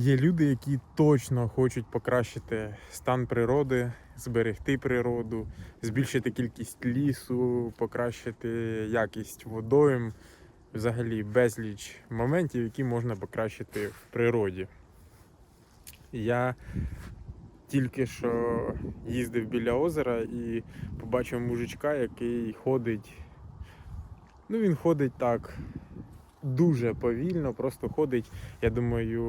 Є люди, які точно хочуть покращити стан природи, зберегти природу, збільшити кількість лісу, покращити якість водойм, взагалі безліч моментів, які можна покращити в природі. Я тільки що їздив біля озера і побачив мужичка, який ходить. Ну, він ходить так дуже повільно, просто ходить. Я думаю,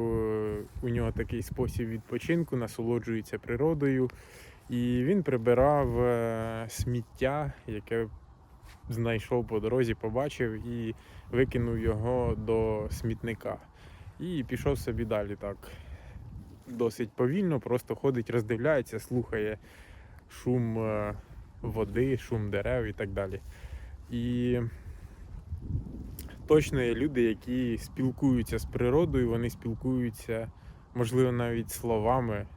у нього такий спосіб відпочинку, насолоджується природою. І він прибирав е, сміття, яке знайшов по дорозі, побачив і викинув його до смітника. І пішов собі далі так. Досить повільно, просто ходить, роздивляється, слухає шум е, води, шум дерев і так далі. І точно є люди, які спілкуються з природою, вони спілкуються, можливо, навіть словами,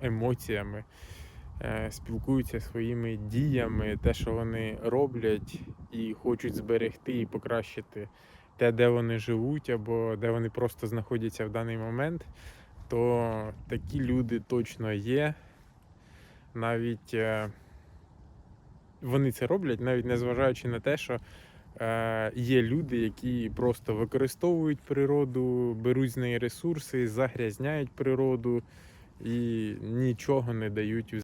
емоціями, е, спілкуються своїми діями, те, що вони роблять, і хочуть зберегти і покращити те, де вони живуть, або де вони просто знаходяться в даний момент, то такі люди точно є. Навіть е, вони це роблять, навіть незважаючи на те, що є люди, які просто використовують природу, беруть з неї ресурси, загрязняють природу і нічого не дають